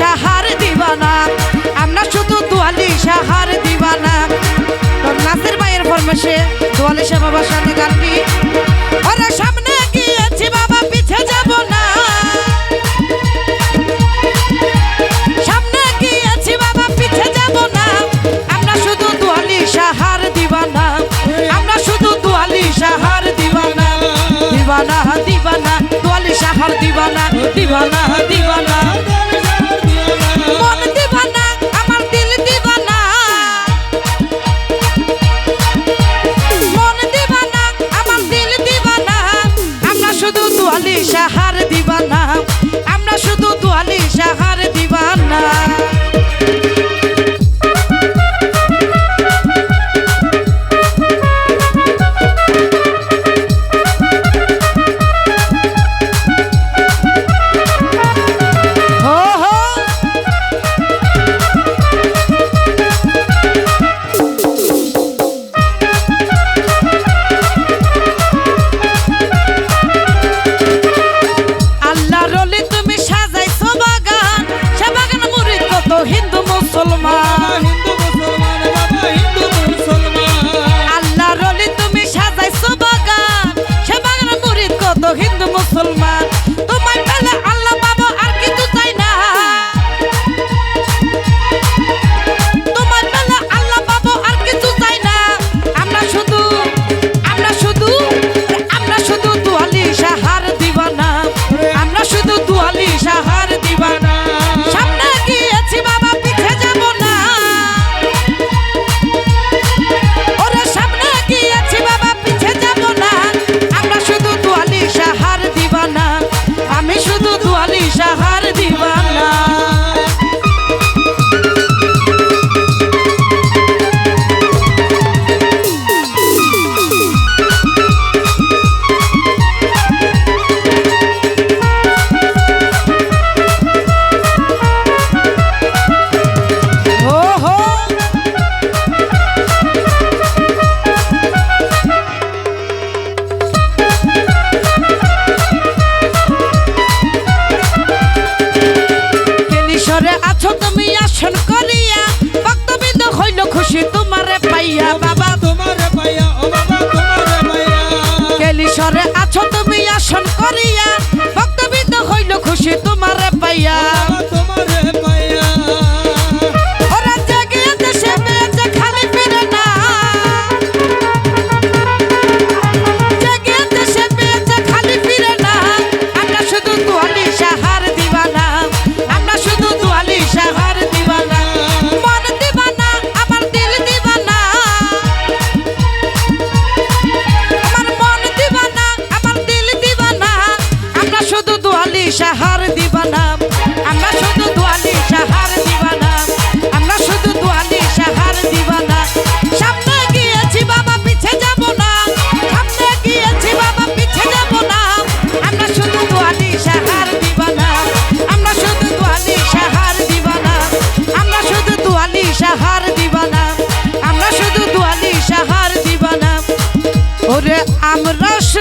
সাহার দিবানা। আমরা শুধু দুয়ালি সাহার দিবানা। তোর নাসের মায়ের ফরমেশে দুয়ালি শাহ বাবার সাথে সামনে গিয়েছি বাবা, পিছে যাব না। সামনে পিছে না। আমরা শুধু সাহার দিবানা। আমরা শুধু সাহার দিবানা। দিবানা দিবানা। সাহার দিবানা আমরা শুধু দোয়ালি সাহার দিবানা। মুসলমান।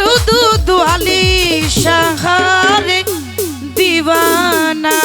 দুদু দুয়ালি সাহারে দিবানা।